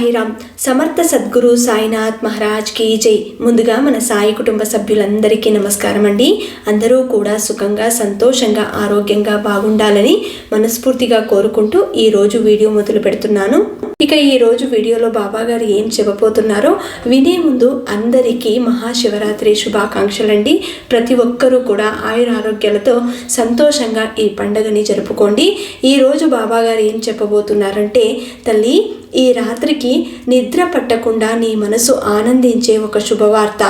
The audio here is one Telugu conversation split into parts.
సాయిరామ్ సమర్థ సద్గురు సాయినాథ్ మహారాజ్ కీ జై. ముందుగా మన సాయి కుటుంబ సభ్యులందరికీ నమస్కారం అండి అందరూ కూడా సుఖంగా సంతోషంగా ఆరోగ్యంగా బాగుండాలని మనస్ఫూర్తిగా కోరుకుంటూ ఈరోజు వీడియో మొదలు పెడుతున్నాను ఇక ఈ రోజు వీడియోలో బాబాగారు ఏం చెప్పబోతున్నారో వినే ముందు అందరికీ మహాశివరాత్రి శుభాకాంక్షలండి. ప్రతి ఒక్కరూ కూడా ఆయుర ఆరోగ్యాలతో సంతోషంగా ఈ పండుగని జరుపుకోండి. ఈ రోజు ఏం చెప్పబోతున్నారంటే తల్లి ఈ రాత్రికి నిద్ర పట్టకుండా నీ మనసు ఆనందించే ఒక శుభవార్త.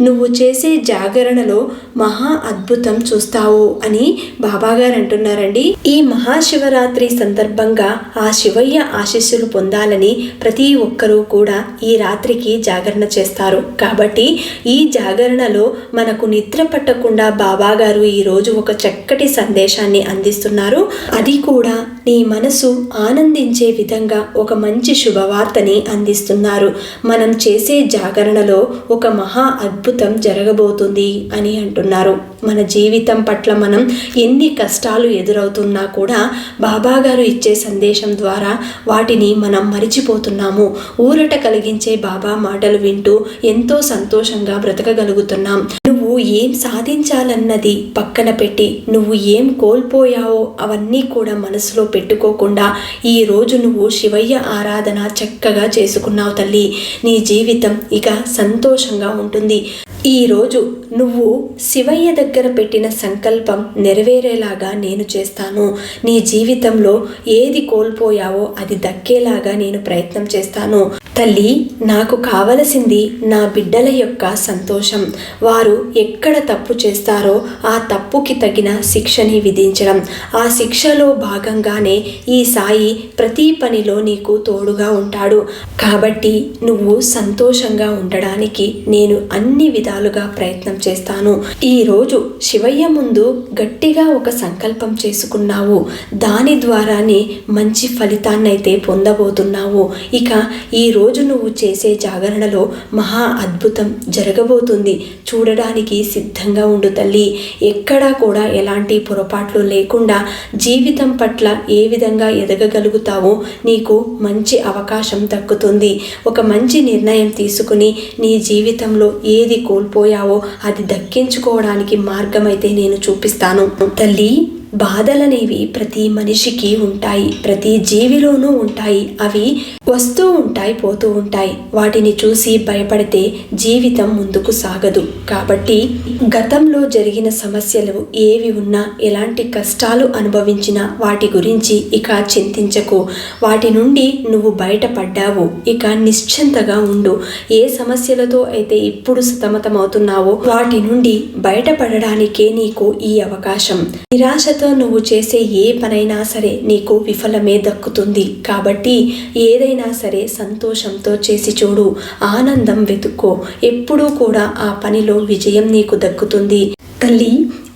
నువ్వు చేసే జాగరణలో మహా అద్భుతం చూస్తావు అని బాబాగారు అంటున్నారండి. ఈ మహాశివరాత్రి సందర్భంగా ఆ శివయ్య ఆశీస్సులు ఉండాలని ప్రతి ఒక్కరూ కూడా ఈ రాత్రికి జాగరణ చేస్తారు. కాబట్టి ఈ జాగరణలో మనకు నిద్ర పట్టకుండా బాబాగారు ఈరోజు ఒక చక్కటి సందేశాన్ని అందిస్తున్నారు. అది కూడా నీ మనసు ఆనందించే విధంగా ఒక మంచి శుభవార్తని అందిస్తున్నారు. మనం చేసే జాగరణలో ఒక మహా అద్భుతం జరగబోతుంది అని అంటున్నారు. మన జీవితం పట్ల మనం ఎన్ని కష్టాలు ఎదురవుతున్నా కూడా బాబాగారు ఇచ్చే సందేశం ద్వారా వాటిని మనం మరిచిపోతున్నాము. ఊరట కలిగించే బాబా మాటలు వింటూ ఎంతో సంతోషంగా బ్రతకగలుగుతున్నాం. నువ్వు ఏం సాధించాలన్నది పక్కన పెట్టి నువ్వు ఏం కోల్పోయావో అవన్నీ కూడా మనసులో పెట్టుకోకుండా ఈ రోజు నువ్వు శివయ్య ఆరాధన చక్కగా చేసుకున్నావు తల్లి. నీ జీవితం ఇక సంతోషంగా ఉంటుంది. ఈ రోజు నువ్వు శివయ్య దగ్గర పెట్టిన సంకల్పం నెరవేరేలాగా నేను చేస్తాను. నీ జీవితంలో ఏది కోల్పోయావో అది దక్కేలాగా నేను ప్రయత్నం చేస్తాను. తల్లి నాకు కావలసింది నా బిడ్డల యొక్క సంతోషం. వారు ఎక్కడ తప్పు చేస్తారో ఆ తప్పుకి తగిన శిక్షని విధించడం. ఆ శిక్షలో భాగంగానే ఈ సాయి ప్రతి పనిలో నీకు తోడుగా ఉంటాడు. కాబట్టి నువ్వు సంతోషంగా ఉండడానికి నేను అన్ని విధాలుగా ప్రయత్నం చేస్తాను. ఈరోజు శివయ్య ముందు గట్టిగా ఒక సంకల్పం చేసుకున్నావు. దాని ద్వారానే మంచి ఫలితాన్నైతే పొందబోతున్నావు. ఇక ఈ రోజు నువ్వు చేసే జాగరణలో మహా అద్భుతం జరగబోతుంది. చూడడానికి సిద్ధంగా ఉండు తల్లి. ఎక్కడా కూడా ఎలాంటి పొరపాట్లు లేకుండా జీవితం పట్ల ఏ విధంగా ఎదగగలుగుతావో నీకు మంచి అవకాశం దక్కుతుంది. ఒక మంచి నిర్ణయం తీసుకుని నీ జీవితంలో ఏది కోల్పోయావో అది దక్కించుకోవడానికి మార్గమైతే నేను చూపిస్తాను. తల్లి బాధలనేవి ప్రతి మనిషికి ఉంటాయి. ప్రతి జీవిలోనూ ఉంటాయి. అవి వస్తూ ఉంటాయి పోతూ ఉంటాయి. వాటిని చూసి భయపడితే జీవితం ముందుకు సాగదు. కాబట్టి గతం జీవితంలో జరిగిన సమస్యలు ఏవి ఉన్నా ఎలాంటి కష్టాలు అనుభవించినా వాటి గురించి ఇక చింతించకు. వాటి నుండి నువ్వు బయటపడ్డావు. ఇక నిశ్చింతగా ఉండు. ఏ సమస్యలతో అయితే ఇప్పుడు సతమతమవుతున్నావో వాటి నుండి బయటపడడానికే నీకు ఈ అవకాశం. నిరాశతో నువ్వు చేసే ఏ పనైనా సరే నీకు విఫలమే దక్కుతుంది. కాబట్టి ఏదైనా సరే సంతోషంతో చేసి చూడు. ఆనందం వెతుక్కో. ఎప్పుడూ కూడా ఆ పనిలో విజయం నీకు దక్కుతుంది. తల్లి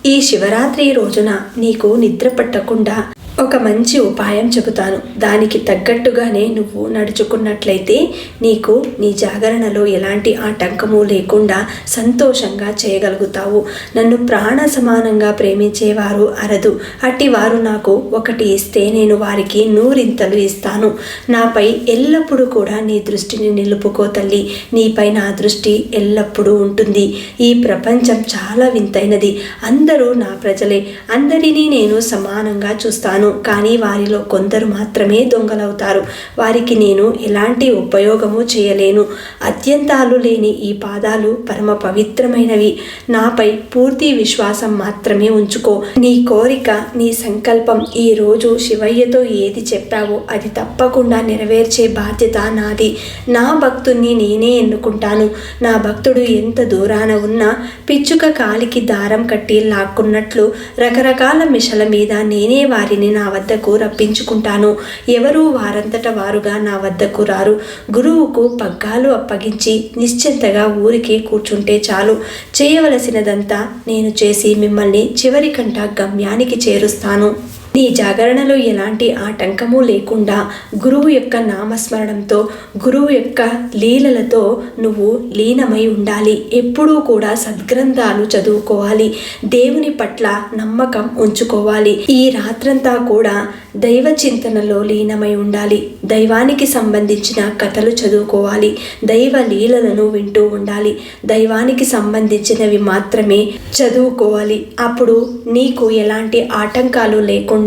ఈ శివరాత్రి రోజున నీకు నిద్ర పట్టకుండా ఒక మంచి ఉపాయం చెబుతాను. దానికి తగ్గట్టుగానే నువ్వు నడుచుకున్నట్లయితే నీకు నీ జాగరణలో ఎలాంటి ఆటంకము లేకుండా సంతోషంగా చేయగలుగుతావు. నన్ను ప్రాణ సమానంగా ప్రేమించేవారు అరదు. అట్టి వారు నాకు ఒకటి ఇస్తే నేను వారికి నూరింతలు ఇస్తాను. నాపై ఎల్లప్పుడూ కూడా నీ దృష్టిని నిలుపుకో తల్లి. నీపై నా దృష్టి ఎల్లప్పుడూ ఉంటుంది. ఈ ప్రపంచం చాలా వింతైనది. అందరూ నా ప్రజలే. అందరినీ నేను సమానంగా చూస్తాను. కానీ వారిలో కొందరు మాత్రమే దొంగలవుతారు. వారికి నేను ఎలాంటి ఉపయోగము చేయలేను. అత్యంతాలు లేని ఈ పాదాలు పరమ పవిత్రమైనవి. నాపై పూర్తి విశ్వాసం మాత్రమే ఉంచుకో. నీ కోరిక నీ సంకల్పం ఈ రోజు శివయ్యతో ఏది చెప్పావో అది తప్పకుండా నెరవేర్చే బాధ్యత నాది. నా భక్తుణ్ణి నేనే ఎన్నుకుంటాను. నా భక్తుడు ఎంత దూరాన ఉన్నా పిచ్చుక కాలికి దారం కట్టి లాక్కున్నట్లు రకరకాల మిషల మీద నేనే వారిని నా వద్దకు రప్పించుకుంటాను. ఎవరు వారంతట వారుగా నా వద్దకు రారు. గురువుకు పగ్గాలు అప్పగించి నిశ్చింతగా ఊరికి కూర్చుంటే చాలు. చేయవలసినదంతా నేను చేసి మిమ్మల్ని చివరికంట గమ్యానికి చేరుస్తాను. నీ జాగరణలో ఎలాంటి ఆటంకము లేకుండా గురువు యొక్క నామస్మరణంతో గురువు యొక్క లీలలతో నువ్వు లీనమై ఉండాలి. ఎప్పుడూ కూడా సద్గ్రంథాలు చదువుకోవాలి. దేవుని పట్ల నమ్మకం ఉంచుకోవాలి. ఈ రాత్రంతా కూడా దైవ చింతనలో లీనమై ఉండాలి. దైవానికి సంబంధించిన కథలు చదువుకోవాలి. దైవ లీలలను వింటూ ఉండాలి. దైవానికి సంబంధించినవి మాత్రమే చదువుకోవాలి. అప్పుడు నీకు ఎలాంటి ఆటంకాలు లేకుండా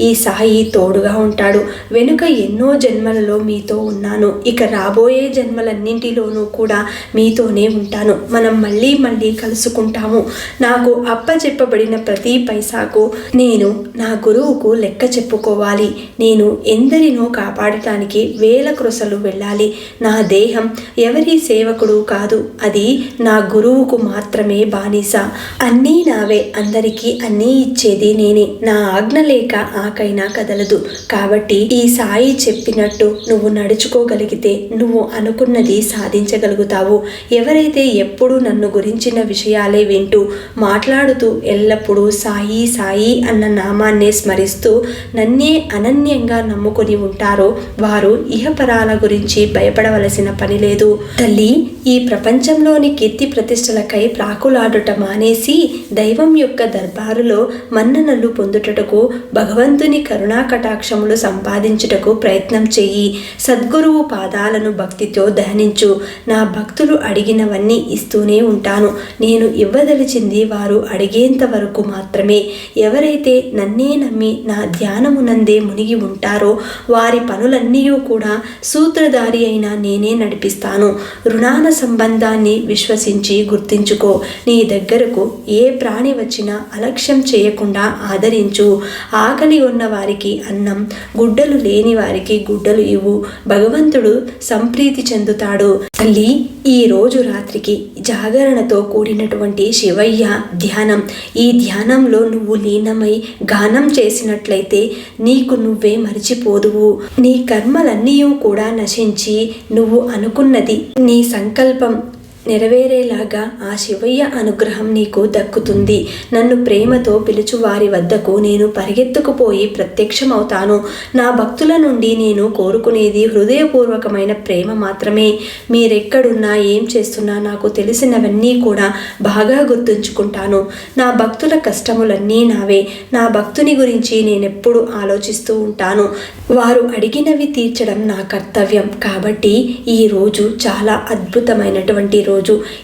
ఈ సాయి తోడుగా ఉంటాడు. వెనుక ఎన్నో జన్మలలో మీతో ఉన్నాను. ఇక రాబోయే జన్మలన్నింటిలోనూ కూడా మీతోనే ఉంటాను. మనం మళ్ళీ మళ్ళీ కలుసుకుంటాము. నాకు అప్పచెప్పబడిన ప్రతి పైసాకు నేను నా గురువుకు లెక్క చెప్పుకోవాలి. నేను ఎందరినో కాపాడటానికి వేల క్రొసలు వెళ్ళాలి. నా దేహం ఎవరి సేవకుడు కాదు. అది నా గురువుకు మాత్రమే బానిస. అన్నీ నావే. అందరికీ అన్నీ ఇచ్చేది నేనే. నా ఆజ్ఞలే లేక ఆకైనా కదలదు. కాబట్టి ఈ సాయి చెప్పినట్టు నువ్వు నడుచుకోగలిగితే నువ్వు అనుకున్నది సాధించగలుగుతావు. ఎవరైతే ఎప్పుడు నన్ను గురించిన విషయాలే వింటూ మాట్లాడుతూ ఎల్లప్పుడూ సాయి సాయి అన్న నామాన్నే స్మరిస్తూ నన్నే అనన్యంగా నమ్ముకొని ఉంటారో వారు ఇహపరాల గురించి భయపడవలసిన పని లేదు. తల్లి ఈ ప్రపంచంలోని కీర్తి ప్రతిష్టలకై ప్రాకులాడుట మానేసి దైవం యొక్క దర్బారులో మన్ననలు పొందుటకు భగవంతుని కరుణా కటాక్షములు సంపాదించుటకు ప్రయత్నం చెయ్యి. సద్గురువు పాదాలను భక్తితో దహనించు. నా భక్తులు అడిగినవన్నీ ఇస్తూనే ఉంటాను. నేను ఇవ్వదలిచింది వారు అడిగేంత వరకు మాత్రమే. ఎవరైతే నన్నే నమ్మి నా ధ్యానమునందే మునిగి ఉంటారో వారి పనులన్నీ కూడా సూత్రధారి అయిన నేనే నడిపిస్తాను. రుణాన సంబంధాన్ని విశ్వసించి గుర్తించుకో. నీ దగ్గరకు ఏ ప్రాణి వచ్చినా అలక్ష్యం చేయకుండా ఆదరించు. ఆకలి ఉన్న వారికి అన్నం గుడ్డలు లేని వారికి గుడ్డలు ఇవ్వు. భగవంతుడు సంప్రీతి చెందుతాడు. తల్లి ఈ రోజు రాత్రికి జాగరణతో కూడినటువంటి శివయ్య ధ్యానం. ఈ ధ్యానంలో నువ్వు లీనమై గానం చేసినట్లయితే నీకు నువ్వే మరిచిపోదువు. నీ కర్మలన్నీ కూడా నశించి నువ్వు అనుకున్నది నీ సంకల్పం నెరవేరేలాగా ఆ శివయ్య అనుగ్రహం నీకు దక్కుతుంది. నన్ను ప్రేమతో పిలుచు వారి వద్దకు నేను పరిగెత్తుకుపోయి ప్రత్యక్షమవుతాను. నా భక్తుల నుండి నేను కోరుకునేది హృదయపూర్వకమైన ప్రేమ మాత్రమే. మీరెక్కడున్నా ఏం చేస్తున్నా నాకు తెలిసినవన్నీ కూడా బాగా గుర్తుంచుకుంటాను. నా భక్తుల కష్టములన్నీ నావే. నా భక్తుని గురించి నేనెప్పుడు ఆలోచిస్తూ ఉంటాను. వారు అడిగినవి తీర్చడం నా కర్తవ్యం. కాబట్టి ఈ రోజు చాలా అద్భుతమైనటువంటి రోజు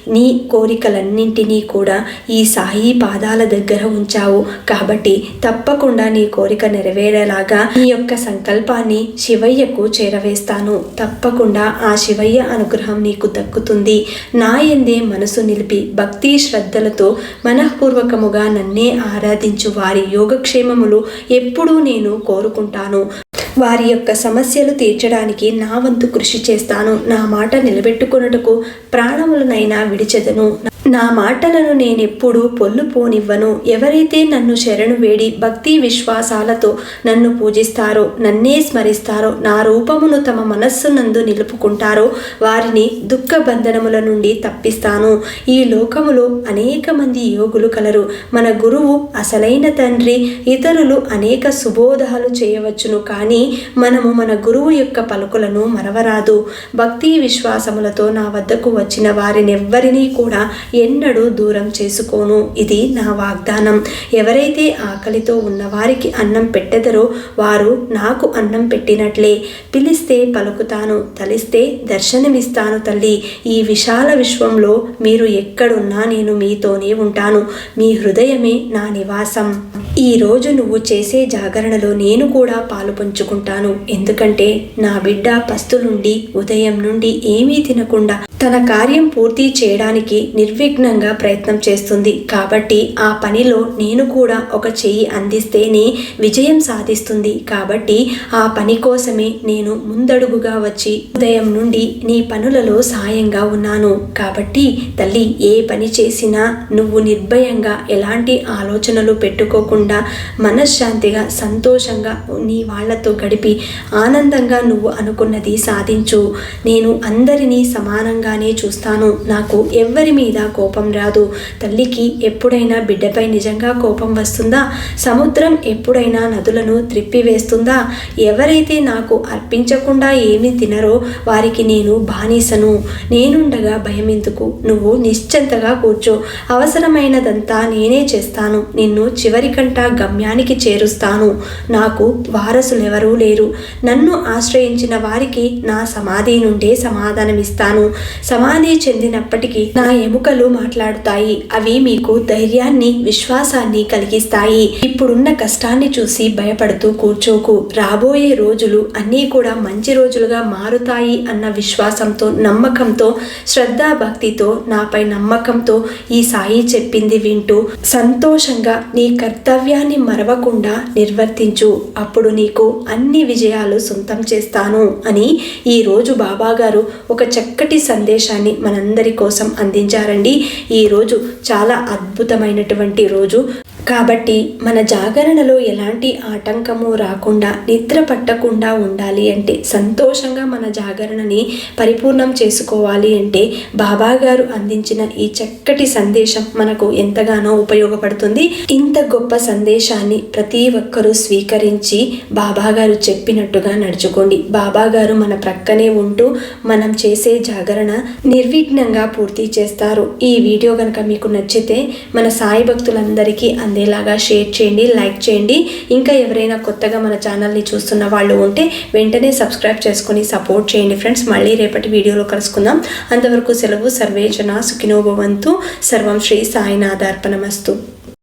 నీ కోరికలన్నింటినీ కూడా ఈ సాయి పాదాల దగ్గర ఉంచావు. కాబట్టి తప్పకుండా నీ కోరిక నెరవేరేలాగా నీ యొక్క సంకల్పాన్ని శివయ్యకు చేరవేస్తాను. తప్పకుండా ఆ శివయ్య అనుగ్రహం నీకు దక్కుతుంది. నా ఎందే మనసు నిలిపి భక్తి శ్రద్ధలతో మనఃపూర్వకముగా నన్నే ఆరాధించు వారి యోగక్షేమములు ఎప్పుడూ నేను కోరుకుంటాను. వారి యొక్క సమస్యలు తీర్చడానికి నా వంతు కృషి చేస్తాను. నా మాట నిలబెట్టుకొనుటకు ప్రాణములనైనా విడిచెదను. నా మాటలను నేనెప్పుడు పొల్లు పోనివ్వను ఎవరైతే నన్ను శరణు వేడి భక్తి విశ్వాసాలతో నన్ను పూజిస్తారో నన్నే స్మరిస్తారో నా రూపమును తమ మనస్సునందు నిలుపుకుంటారో వారిని దుఃఖ బంధనముల నుండి తప్పిస్తాను. ఈ లోకములో అనేక మంది యోగులు కలరు. మన గురువు అసలైన తండ్రి ఇతరులు అనేక సుబోధాలు చేయవచ్చును. కానీ మనము మన గురువు యొక్క పలుకులను మరవరాదు. భక్తి విశ్వాసములతో నా వద్దకు వచ్చిన వారినెవ్వరినీ కూడా ఎన్నడూ దూరం చేసుకోను. ఇది నా వాగ్దానం. ఎవరైతే ఆకలితో ఉన్నవారికి అన్నం పెట్టెదరో వారు నాకు అన్నం పెట్టినట్లే. పిలిస్తే పలుకుతాను తలిస్తే దర్శనమిస్తాను తల్లి. ఈ విశాల విశ్వంలో మీరు ఎక్కడున్నా నేను మీతోనే ఉంటాను. మీ హృదయమే నా నివాసం. ఈ రోజు నువ్వు చేసే జాగరణలో నేను కూడా పాలు పంచుకుంటాను. ఎందుకంటే నా బిడ్డ పస్తులుండి ఉదయం నుండి ఏమీ తినకుండా తన కార్యం పూర్తి చేయడానికి నిర్విఘ్నంగా ప్రయత్నం చేస్తుంది. కాబట్టి ఆ పనిలో నేను కూడా ఒక చెయ్యి అందిస్తేనే విజయం సాధిస్తుంది. కాబట్టి ఆ పని కోసమే నేను ముందడుగుగా వచ్చి ఉదయం నుండి నీ పనులలో సాయంగా ఉన్నాను. కాబట్టి తల్లి ఏ పని చేసినా నువ్వు నిర్భయంగా ఎలాంటి ఆలోచనలు పెట్టుకోకుండా మనశ్శాంతిగా సంతోషంగా నీ వాళ్ళతో గడిపి ఆనందంగా నువ్వు అనుకున్నది సాధించు. నేను అందరినీ సమానంగా విధంగానే చూస్తాను. నాకు ఎవ్వరి మీద కోపం రాదు. తల్లికి ఎప్పుడైనా బిడ్డపై నిజంగా కోపం వస్తుందా? సముద్రం ఎప్పుడైనా నదులను త్రిప్పివేస్తుందా? ఎవరైతే నాకు అర్పించకుండా ఏమి తినరో వారికి నేను బానిసను. నేనుండగా భయం ఎందుకు నువ్వు నిశ్చంతగా కూర్చో. అవసరమైనదంతా నేనే చేస్తాను. నిన్ను చివరికంట గమ్యానికి చేరుస్తాను. నాకు వారసులెవరూ లేరు. నన్ను ఆశ్రయించిన వారికి నా సమాధి నుండే సమాధానమిస్తాను. సమాధి చెందినప్పటికీ నా ఎముకలు మాట్లాడుతాయి. అవి మీకు ధైర్యాన్ని విశ్వాసాన్ని కలిగిస్తాయి. ఇప్పుడున్న కష్టాన్ని చూసి భయపడుతూ కూర్చోకు. రాబోయే రోజులు అన్నీ కూడా మంచి రోజులుగా మారుతాయి అన్న విశ్వాసంతో నమ్మకంతో శ్రద్ధా భక్తితో నాపై నమ్మకంతో ఈ సాయి చెప్పింది వింటూ సంతోషంగా నీ కర్తవ్యాన్ని మరవకుండా నిర్వర్తించు. అప్పుడు నీకు అన్ని విజయాలు సొంతం చేస్తాను అని ఈరోజు బాబాగారు ఒక చక్కటి సందేశాన్ని మనందరి కోసం అందించారండి. ఈరోజు చాలా అద్భుతమైనటువంటి రోజు. కాబట్టి మన జాగరణలో ఎలాంటి ఆటంకము రాకుండా నిద్ర పట్టకుండా ఉండాలి అంటే సంతోషంగా మన జాగరణని పరిపూర్ణం చేసుకోవాలి అంటే బాబా గారు అందించిన ఈ చక్కటి సందేశం మనకు ఎంతగానో ఉపయోగపడుతుంది. ఇంత గొప్ప సందేశాన్ని ప్రతి ఒక్కరూ స్వీకరించి బాబా గారు చెప్పినట్టుగా నడుచుకోండి. బాబా గారు మన ప్రక్కనే ఉంటూ మనం చేసే జాగరణ నిర్విఘ్నంగా పూర్తి చేస్తారు. ఈ వీడియో కనుక మీకు నచ్చితే మన సాయి భక్తులందరికీ అందేలాగా షేర్ చేయండి లైక్ చేయండి. ఇంకా ఎవరైనా కొత్తగా మన ఛానల్ని చూస్తున్న వాళ్ళు ఉంటే వెంటనే సబ్స్క్రైబ్ చేసుకొని సపోర్ట్ చేయండి ఫ్రెండ్స్. మళ్ళీ రేపటి వీడియోలో కలుసుకుందాం. అంతవరకు సెలవు సర్వేజన సుఖినోభవంతు. సర్వం శ్రీ సాయినాథార్పణమస్తు.